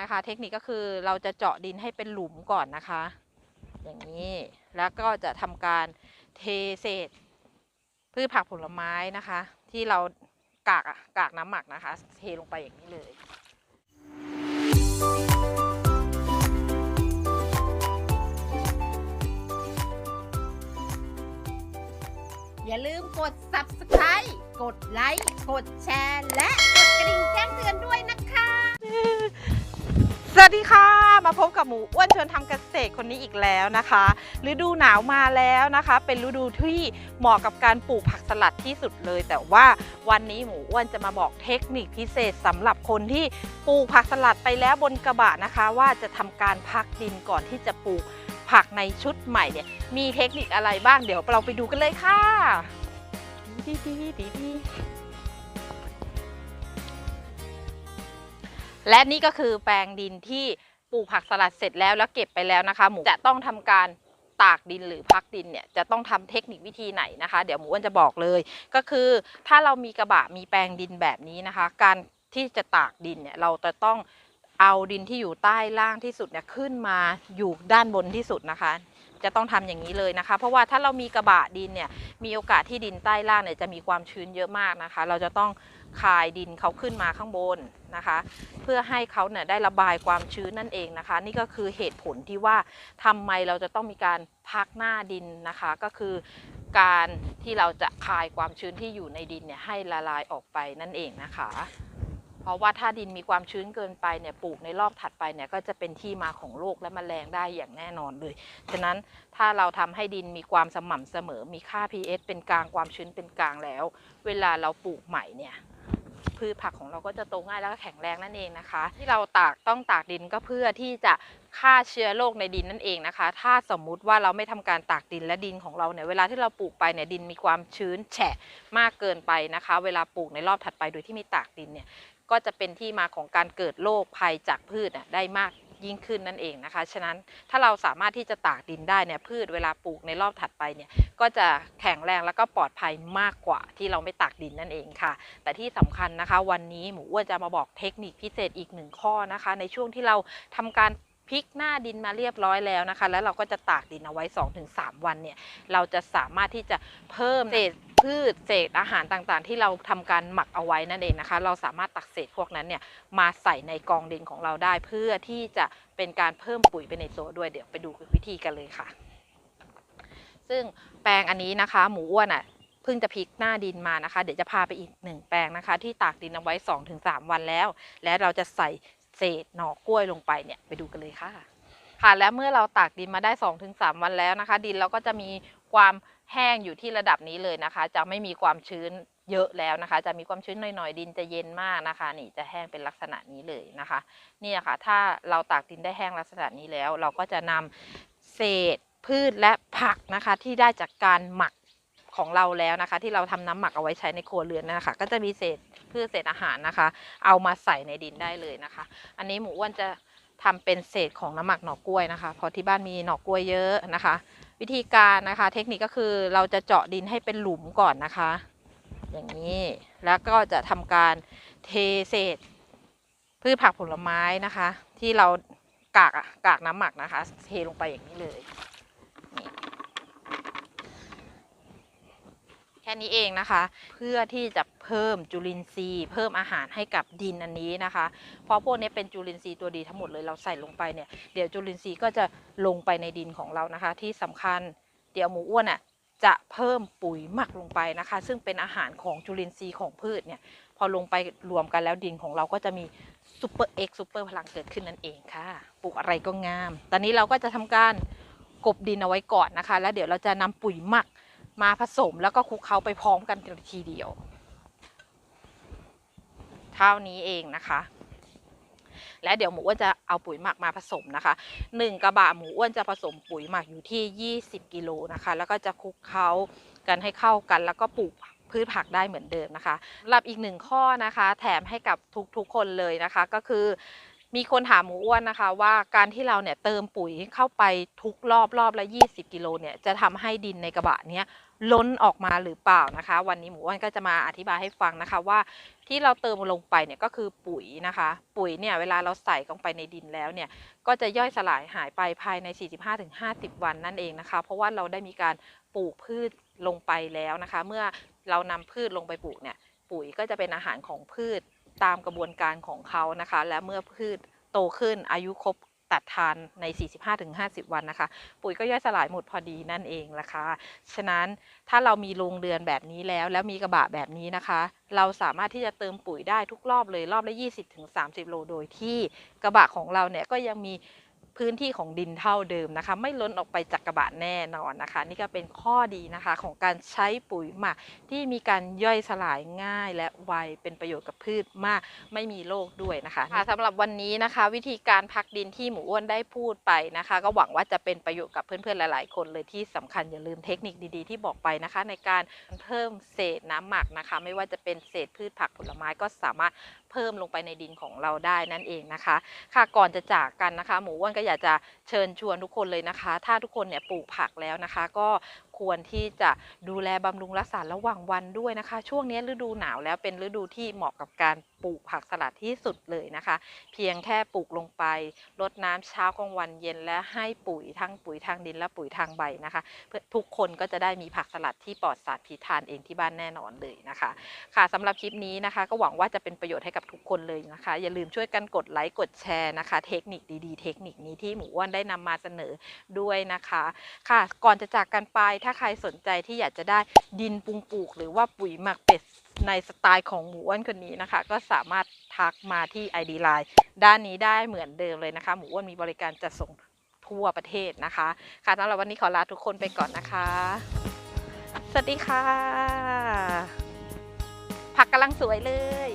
นะคะ เทคนิคก็คือเราจะเจาะดินให้เป็นหลุมก่อนนะคะ อย่างนี้แล้วก็จะทำการเทเศษพืชผักผลไม้นะคะ ที่เรากากกากน้ำหมักนะคะ เทลงไปอย่างนี้เลยอย่าลืมกด subscribe กดไลค์ กดแชร์ และกดกระดิ่งแจ้งเตือนด้วยนะคะ สวัสดีค่ะ มาพบกับหมูอ้วนชวนทำเกษตรคนนี้อีกแล้วนะคะฤดูหนาวมาแล้วนะคะ เป็นฤดูที่เหมาะกับการปลูกผักสลัดที่สุดเลย แต่ว่าวันนี้หมูอ้วนจะมาบอกเทคนิคพิเศษสำหรับคนที่ปลูกผักสลัดไปแล้วบนกระบะนะคะ ว่าจะทำการพักดินก่อนที่จะปลูกผักในชุดใหม่เนี่ยมีเทคนิคอะไรบ้างเดี๋ยวเราไปดูกันเลยค่ะดีดีดีดี และนี่ก็คือแปลงดินที่ปลูกผักสลัดเสร็จแล้วแล้วเก็บไปแล้วนะคะ หมูจะต้องทำการตากดินหรือพักดินเนี่ยจะต้องทำเทคนิควิธีไหนนะคะ เดี๋ยวหมูอ้วนจะบอกเลย ก็คือถ้าเรามีกระบะมีแปลงดินแบบนี้นะคะ การที่จะตากดินเนี่ยเราจะต้องเอาดินที่อยู่ใต้ล่างที่สุดเนี่ยขึ้นมาอยู่ด้านบนที่สุดนะคะ จะต้องทำอย่างนี้เลยนะคะ เพราะว่าถ้าเรามีกระบะดินเนี่ยมีโอกาสที่ดินใต้ล่างเนี่ยจะมีความชื้นเยอะมากนะคะ เราจะต้อง คายดินเขาขึ้นมาข้างบนนะคะ เพื่อให้เขาเนี่ยได้ระบายความชื้นนั่นเองนะคะ นี่ก็คือเหตุผลที่ว่าทำไมเราจะต้องมีการพักหน้าดินนะคะ ก็คือการที่เราจะคายความชื้นที่อยู่ในดินเนี่ยให้ละลายออกไปนั่นเองนะคะ เพราะว่าถ้าดินมีความชื้นเกินไปเนี่ยปลูกในรอบถัดไปเนี่ยก็จะเป็นที่มาของโรคและแมลงได้อย่างแน่นอนเลย ฉะนั้นถ้าเราทำให้ดินมีความสม่ำเสมอมีค่า pH เป็นกลางความชื้นเป็นกลางแล้ว เวลาเราปลูกใหม่เนี่ย พืชผักของเราก็จะโตง่ายแล้วก็แข็งแรงนั่นเองนะคะ ที่เราตากต้องตากดินก็เพื่อที่จะฆ่าเชื้อโรคในดินนั่นเองนะคะ ถ้าสมมุติว่าเราไม่ทำการตากดินและดินของเราเนี่ยเวลาที่เราปลูกไปเนี่ยดินมีความชื้นแฉะมากเกินไปนะคะ เวลาปลูกในรอบถัดไปโดยที่ไม่ตากดินเนี่ยก็จะเป็นที่มาของการเกิดโรคภัยจากพืชได้มาก ยิ่งขึ้นนั่นเองนะคะ ฉะนั้นถ้าเราสามารถที่จะตากดินได้เนี่ยพืชเวลาปลูกในรอบถัดไปเนี่ยก็จะแข็งแรงแล้วก็ปลอดภัยมากกว่าที่เราไม่ตากดินนั่นเองค่ะ แต่ที่สำคัญนะคะ วันนี้หมูอ้วนจะมาบอกเทคนิคพิเศษอีกหนึ่งข้อนะคะ ในช่วงที่เราทำการพลิกหน้าดินมาเรียบร้อยแล้วนะคะ แล้วเราก็จะตากดินเอาไว้ 2-3 วันเนี่ยเราจะสามารถที่จะเพิ่มเศษ พืชเศษอาหารต่างๆ ที่เราทำการหมักเอาไว้นั่นเองนะคะ เราสามารถตักเศษพวกนั้นเนี่ยมาใส่ในกองดินของเราได้ เพื่อที่จะเป็นการเพิ่มปุ๋ยไปในตัวด้วยเดี๋ยวไปดูวิธีกันเลยค่ะ ซึ่งแปลงอันนี้นะคะ หมูอ้วนอะเพิ่งจะพลิกหน้าดินมานะคะ เดี๋ยวจะพาไปอีกหนึ่งแปลงนะคะ ที่ตากดินเอาไว้ 2-3 วันแล้ว และเราจะใส่เศษหน่อกล้วยลงไปเนี่ยไปดูกันเลยค่ะ ค่ะและเมื่อเราตากดินมาได้ 2-3 วันแล้วนะคะ ดินเราก็จะมีความ แห้งอยู่ที่ระดับนี้เลยนะคะ จะไม่มีความชื้นเยอะแล้วนะคะ จะมีความชื้นหน่อยๆ ดินจะเย็นมากนะคะ นี่จะแห้งเป็นลักษณะนี้เลยนะคะ นี่ค่ะ ถ้าเราตากดินได้แห้งลักษณะนี้แล้ว เราก็จะนำเศษพืชและผักนะคะ ที่ได้จากการหมักของเราแล้วนะคะ ที่เราทำน้ำหมักเอาไว้ใช้ในครัวเรือนนะคะ ก็จะมีเศษพืชเศษอาหารนะคะ เอามาใส่ในดินได้เลยนะคะ อันนี้หมูอ้วนจะทำเป็นเศษของน้ำหมักหน่อกล้วยนะคะ เพราะที่บ้านมีหน่อกล้วยเยอะนะคะ วิธีการนะคะ เทคนิคก็คือเราจะเจาะดินให้เป็นหลุมก่อนนะคะ อย่างนี้แล้วก็จะทำการเทเศษ พืชผักผลไม้นะคะ ที่เรากากกากน้ำหมักนะคะ เทลงไปอย่างนี้เลย แค่นี้เองนะคะ เพื่อที่จะเพิ่มจุลินทรีย์ เพิ่มอาหารให้กับดินอันนี้นะคะ เพราะพวกนี้เป็นจุลินทรีย์ตัวดีทั้งหมดเลยเราใส่ลงไปเนี่ยเดี๋ยวจุลินทรีย์ก็จะลงไปในดินของเรานะคะ ที่สำคัญเดี๋ยวหมูอ้วนอะจะเพิ่มปุ๋ยหมักลงไปนะคะ ซึ่งเป็นอาหารของจุลินทรีย์ของพืชเนี่ยพอลงไปรวมกันแล้วดินของเราก็จะมีซูเปอร์เอ็กซูเปอร์พลังเกิดขึ้นนั่นเองค่ะปลูกอะไรก็งาม ตอนนี้เราก็จะทำการกบดินเอาไว้ก่อนนะคะ แล้วเดี๋ยวเราจะนำปุ๋ยหมัก มาผสมแล้วก็คลุกเคล้าไปพร้อมกันทีเดียว เท่านี้เองนะคะ และเดี๋ยวหมูอ้วนจะเอาปุ๋ยหมักมาผสมนะคะหนึ่งกระบะหมูอ้วนจะผสมปุ๋ยหมักอยู่ที่ 20 กิโลนะคะ แล้วก็จะคลุกเคล้ากันให้เข้ากัน แล้วก็ปลูกพืชผักได้เหมือนเดิมนะคะสำหรับอีกหนึ่งข้อนะคะ แถมให้กับทุกๆคนเลยนะคะก็คือ มีคนถามหมูอ้วนนะคะ ว่าการที่เราเนี่ยเติมปุ๋ยเข้าไปทุกรอบรอบละ 20 กิโลเนี่ยจะทำให้ดินในกระบะเนี้ยล้นออกมาหรือเปล่านะคะ วันนี้หมูอ้วนก็จะมาอธิบายให้ฟังนะคะว่าที่เราเติมลงไปเนี่ยก็คือปุ๋ยนะคะ ปุ๋ยเนี่ยเวลาเราใส่ลงไปในดินแล้วเนี่ยก็จะย่อยสลายหายไปภายใน 45-50 วันนั่นเองนะคะ เพราะว่าเราได้มีการปลูกพืชลงไปแล้วนะคะ เมื่อเรานำพืชลงไปปลูกเนี่ยปุ๋ยก็จะเป็นอาหารของพืช ตามกระบวนการของเขานะคะ และเมื่อพืชโตขึ้นอายุครบตัดทานใน 45-50 วันนะคะ ปุ๋ยก็ย่อยสลายหมดพอดีนั่นเองละค่ะฉะนั้นถ้าเรามีโรงเรือนแบบนี้แล้ว แล้วมีกระบะแบบนี้นะคะ เราสามารถที่จะเติมปุ๋ยได้ทุกรอบเลยรอบละ 20-30 โล โดยที่กระบะของเราเนี่ยก็ยังมี พื้นที่ของดินเท่าเดิมนะคะ ไม่ล้นออกไปจากกระบะแน่นอนนะคะ นี่ก็เป็นข้อดีนะคะของการใช้ปุ๋ยหมักที่มีการย่อยสลายง่าย และไวเป็นประโยชน์กับพืชมาก ไม่มีโรคด้วยนะคะะสำหรับวันนี้นะคะ วิธีการพักดินที่หมูอ้วนได้พูดไปนะคะ ก็หวังว่าจะเป็นประโยชน์กับเพื่อนๆหลาย ๆ คนเลยที่สำคัญอย่าลืมเทคนิคดีๆ ที่บอกไปนะคะ ในการเพิ่มเศษน้ำหมักนะคะ ไม่ว่าจะเป็นเศษพืชผักผลไม้ก็สามารถ เพิ่มลงไปในดินของเราได้นั่นเองนะคะ ค่ะก่อนจะจากกันนะคะ หมูอ้วนก็อยากจะเชิญชวนทุกคนเลยนะคะ ถ้าทุกคนเนี่ยปลูกผักแล้วนะคะ ก็ ควรที่จะดูแลบำรุงรักษาระหว่างวันด้วยนะคะ ช่วงนี้ฤดูหนาวแล้วเป็นฤดูที่เหมาะกับการปลูกผักสลัดที่สุดเลยนะคะ เพียงแค่ปลูกลงไปรดน้ำเช้ากลางวันเย็นและให้ปุ๋ยทั้งปุ๋ยทางดินและปุ๋ยทางใบนะคะเพื่อทุกคนก็จะได้มีผักสลัดที่ปลอดสารพิษทานเองที่บ้านแน่นอนเลยนะคะ ค่ะสำหรับคลิปนี้นะคะ ก็หวังว่าจะเป็นประโยชน์ให้กับทุกคนเลยนะคะ อย่าลืมช่วยกันกดไลค์กดแชร์นะคะ เทคนิคดีๆ เทคนิคนี้ที่หมูอ้วนได้นำมาเสนอด้วยนะคะ ค่ะ ก่อนจะจากกันไปถ้าใครสนใจที่อยากจะได้ดินปรุงปลูก หรือว่าปุ๋ยหมักเป็ดในสไตล์ของหมูอ้วนคนนี้นะคะ ก็สามารถทักมาที่ ID Line ด้านนี้ได้เหมือนเดิมเลยนะคะ หมูอ้วนมีบริการจัดส่งทั่วประเทศนะคะ ค่ะสำหรับวันนี้ขอลาทุกคนไปก่อนนะคะ สวัสดีค่ะ ผักกำลังสวยเลย